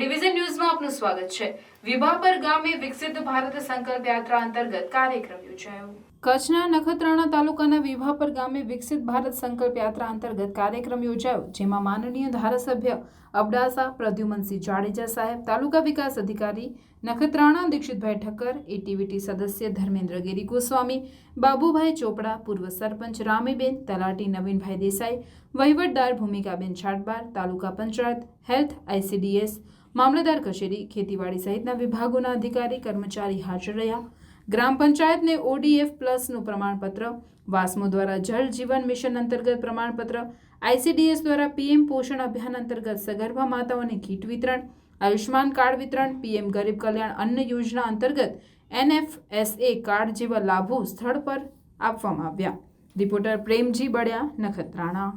Division ન્યૂઝમાં આપનું સ્વાગત છે. વિભાપર ગામે વિકસિત ભારત સંકલ્પ યાત્રા અંતર્ગત કાર્યક્રમ યોજાયો. કચ્છના નખત્રાણા તાલુકાના વિભાપર ગામે વિકસિત ભારત સંકલ્પ યાત્રા અંતર્ગત કાર્યક્રમ યોજાયો, જેમાં માનનીય ધારાસભ્ય અબડાસા પ્રદ્યુમનસિંહ જાડેજા સાહેબ, તાલુકા વિકાસ અધિકારી નખત્રાણા દીક્ષિતભાઈ ઠક્કર એટીવીટી સદસ્ય ધર્મેન્દ્ર ગિરી ગોસ્વામી, બાબુભાઈ ચોપડા, પૂર્વ સરપંચ રામીબેન, તલાટી નવીનભાઈ દેસાઈ, વહીવટદાર ભૂમિકાબેન છાટબાર, તાલુકા પંચાયત હેલ્થ આઈસીડીએસ મામલતદાર કચેરી ખેતીવાડી સહિતના વિભાગોના અધિકારી, કર્મચારી હાજર રહ્યા. ગ્રામ પંચાયતને ઓડીએફ પ્લસનું પ્રમાણપત્ર, વાસ્મો દ્વારા જળ જીવન મિશન અંતર્ગત પ્રમાણપત્ર, આઈસીડીએસ દ્વારા પીએમ પોષણ અભિયાન અંતર્ગત સગર્ભા માતાઓને કીટ વિતરણ આયુષ્માન કાર્ડ વિતરણ, પીએમ ગરીબ કલ્યાણ અન્ન યોજના અંતર્ગત એનએફએસએ કાર્ડ જેવા લાભો સ્થળ પર આપવામાં આવ્યા. રિપોર્ટર પ્રેમજી બળ્યા, નખત્રાણા.